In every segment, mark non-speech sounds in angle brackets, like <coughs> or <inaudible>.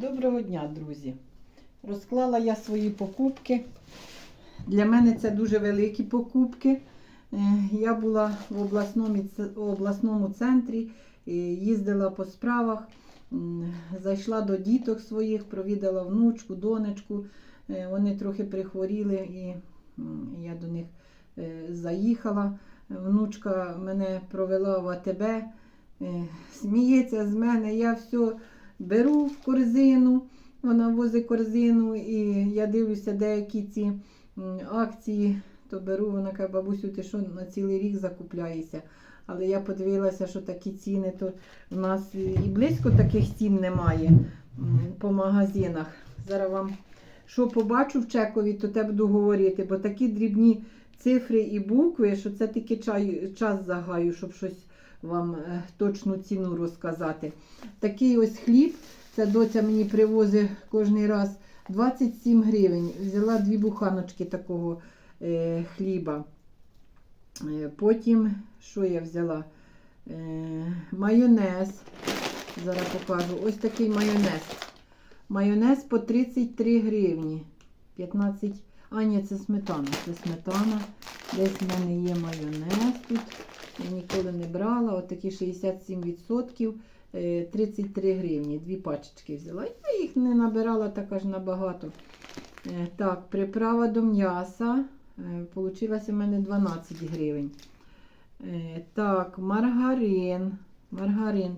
Доброго дня, друзі! Розклала я свої покупки. Для мене це дуже великі покупки. Е, Я була в обласному, центрі, е, їздила по справах, зайшла до діток своїх, провідала внучку, донечку. Е, Вони трохи прихворіли і я до них заїхала. Внучка мене провела в АТБ, сміється з мене, я все беру в корзину, вона возить корзину, і я дивлюся деякі ці акції, то беру, вона каже, бабусю, ти що на цілий рік закупляєшся. Але я подивилася, що такі ціни, то в нас і близько таких цін немає по магазинах. Зараз вам що побачу в чекові, то те буду говорити, бо такі дрібні цифри і букви, що це тільки чай, час загаю, щоб щось вам е, точну ціну розказати. Такий ось хліб, це доця мені привозить кожен раз 27 гривень. Взяла дві буханочки такого е, хліба. Е, потім, що я взяла? Е, майонез. Зараз покажу. Ось такий майонез. Майонез по 33 гривні. 15. А, ні, це сметана. Це сметана. Десь в мене є майонез тут. Я ніколи не брала. От такі 67%. е, 33 гривні. Дві пачечки взяла. Я їх не набирала так аж набагато. Е, Так, приправа до м'яса. Е, Получилося в мене 12 гривень. Е, Так, маргарин. Маргарин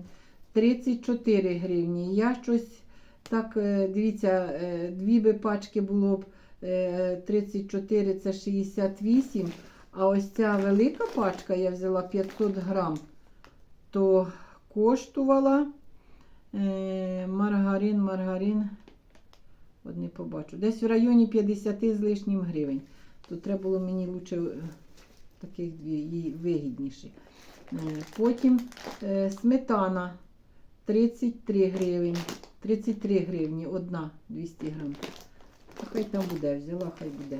34 гривні. Я щось так, е, дивіться, е, дві би пачки було б е, 34, це 68. А ось ця велика пачка, я взяла 500 грам, то коштувала е, маргарин, маргарин. От не побачу. Десь в районі 50 з лишнім гривень. То треба було мені лучше е, таких дві їй вигідніші. Е, Потім е, сметана 33 гривень. 33 гривні, одна 200 грам. Хай там буде, взяла, хай буде.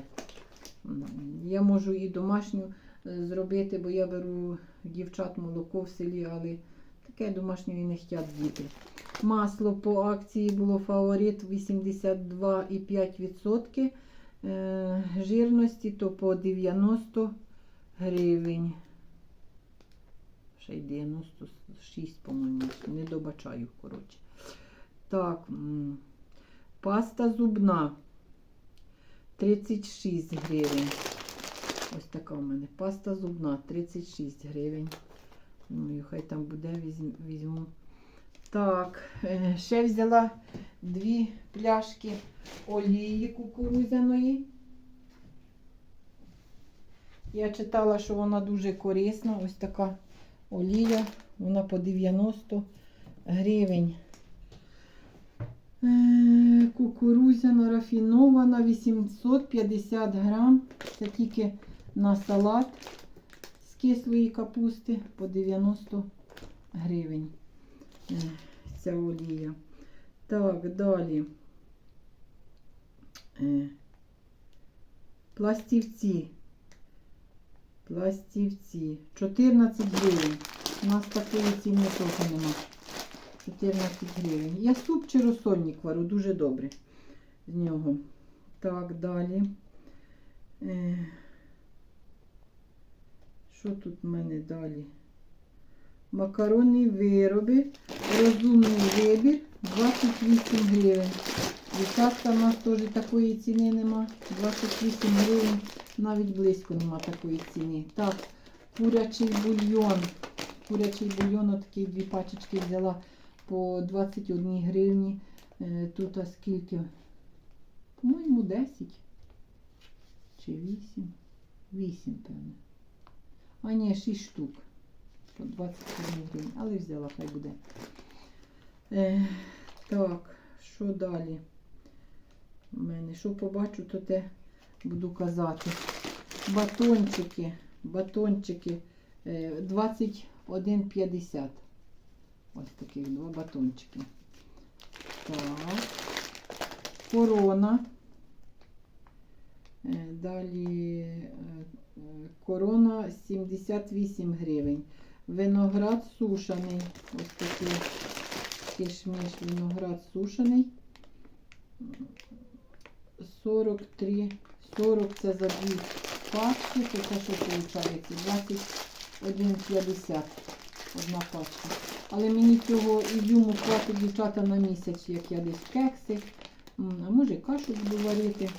Я можу і домашню е, зробити, бо я беру дівчат молоко в селі, але таке домашньої не хочуть діти. Масло по акції було фаворит 82,5% е, жирності, то по 90 гривень. Ще й 96, по-моєму, не добачаю, коротше. Так, паста зубна 36 гривень. Ось така у мене. Паста зубна 36 гривень. Ну, хай там буде, візьму. Так, е, ще взяла дві пляшки олії кукурудзяної. Я читала, що вона дуже корисна. Ось така олія. Вона по 90 гривень. Кукурузяна рафінована 850 грам. Це тільки на салат з кислої капусти по 90 гривень. Е, Ця олія. Так, далі. Е, Пластівці. Пластівці. 14 гривень. У нас такої ціни теж нема. 14 гривень. Я суп чи розсольник варю дуже добре з нього. Так, далі. Е, Що тут в мене далі? Макаронні вироби. Розумний вибір 28 гривень. Десятка в нас теж такої ціни нема. 28 гривень. Навіть близько нема такої ціни. Так, курячий бульйон. Курячий бульйон, отакий дві пачечки взяла по 21 гривні. Е, Тут а скільки? По-моєму, 10 чи 8. 8, певно. А ні, 6 штук. По 21 гривень. Але взяла, хай буде. Е, так, що далі? У мене, що побачу, то те буду казати. Батончики. Батончики. е, 21,50. Ось таких два батончики. Так. Корона. Е, Далі е, е, корона 78 гривень. Виноград сушений. Ось такий кишміш виноград сушений. 43, 40 це за дві пачки, то це що виходить? 21,50 одна пачка. Але мені цього ізюму хватить дівчата на місяць, як я десь кекси. А може кашу буду варити.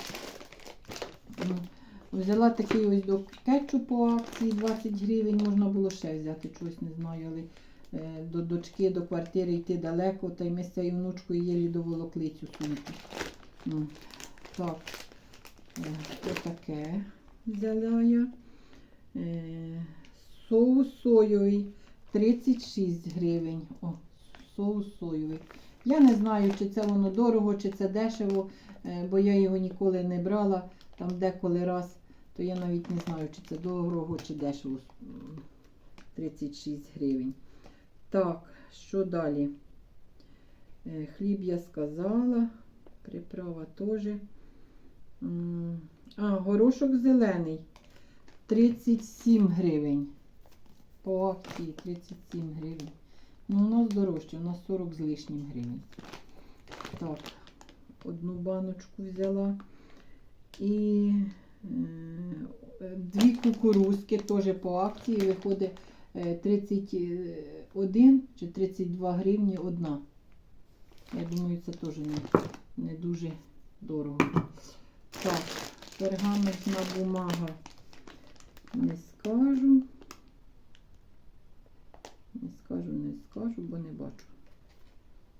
Взяла такий ось до кетчупу акції 20 гривень, можна було ще взяти, чогось не знаю, але е, до дочки, до квартири йти далеко, та й ми з цією внучкою єлі доволокли цю сумку. Ну, так, е, отаке взяла я. Е, соус соєвий 36 гривень. О, соус соєвий. Я не знаю, чи це воно дорого, чи це дешево, е, бо я його ніколи не брала. Там деколи раз, то я навіть не знаю, чи це дорого, чи дешево. 36 гривень. Так, що далі? Е, Хліб я сказала, приправа теж. А, горошок зелений. 37 гривень. По акції 37 гривень. Ну, у нас дорожче, у нас 40 з лишнім гривень. Так, одну баночку взяла. І е, дві кукурузки теж по акції виходить е, 31 чи 32 гривні одна. Я думаю, це теж не, не дуже дорого. Так, пергаментна бумага. Не скажу. Скажу, не скажу, бо не бачу.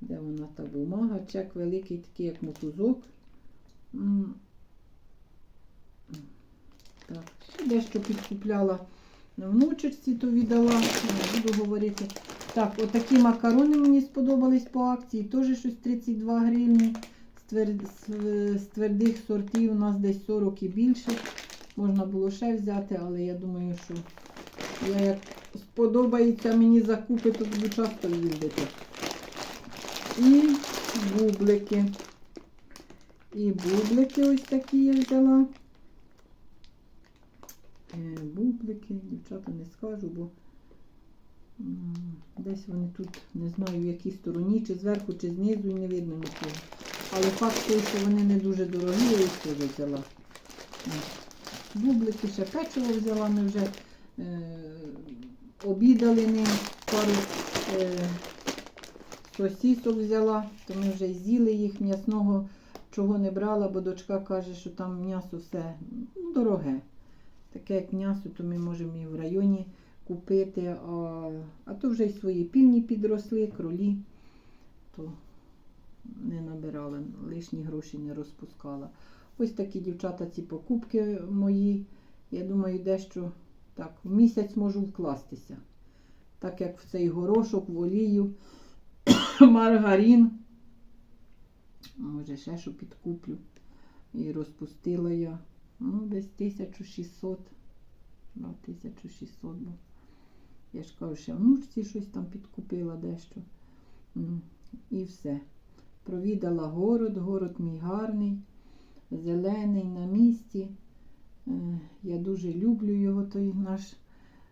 Де вона та бумага? Чек великий, такий, як мотузок. Так, ще дещо підкупляла на внучечці, то віддала, буду говорити. Так, отакі макарони мені сподобались по акції, теж щось 32 гривні. З твердих сортів у нас десь 40 і більше. Можна було ще взяти, але я думаю, що я як сподобається мені закупи, то буду часто їздити. І бублики. І бублики ось такі я взяла. Е, Бублики, дівчата не скажу, бо десь вони тут не знаю в якій стороні, чи зверху, чи знизу, і не видно нічого. Але факт той, що вони не дуже дорогі, я їх теж взяла. Бублики, ще печиво взяла, ми вже обідали ним, пару е, сосісок взяла, то ми вже з'їли їх м'ясного, чого не брала, бо дочка каже, що там м'ясо все ну, дороге. Таке як м'ясо, то ми можемо і в районі купити, а, а то вже й свої півні підросли, кролі, то не набирала, лишні гроші не розпускала. Ось такі дівчата, ці покупки мої. Я думаю, дещо так, в місяць можу вкластися. Так як в цей горошок, в олію, <coughs> маргарин. Може, ще що підкуплю. І розпустила я. Ну, десь 1600. Да, 1600, бо я ж кажу, ще внучці щось там підкупила дещо. І все. Провідала город, город мій гарний, зелений на місці. Я дуже люблю його, той наш е,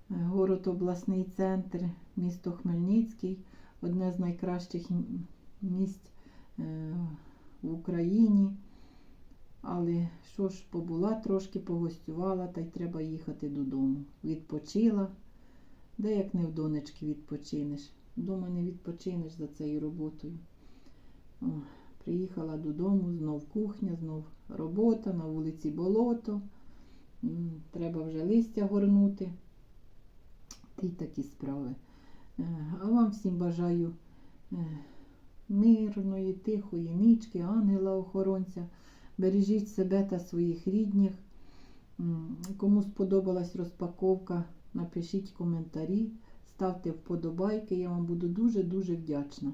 город обласний центр, місто Хмельницький, одне з найкращих місць е, в Україні. Але що ж, побула трошки, погостювала, та й треба їхати додому. Відпочила. Де як не в донечки відпочинеш? Дома не відпочинеш за цією роботою. О, приїхала додому, знов кухня, знов робота, на вулиці болото. Треба вже листя горнути. Та й такі справи. Е, А вам всім бажаю е, мирної, тихої нічки, ангела-охоронця. Бережіть себе та своїх рідних. Кому сподобалась розпаковка, напишіть коментарі, ставте вподобайки. Я вам буду дуже-дуже вдячна.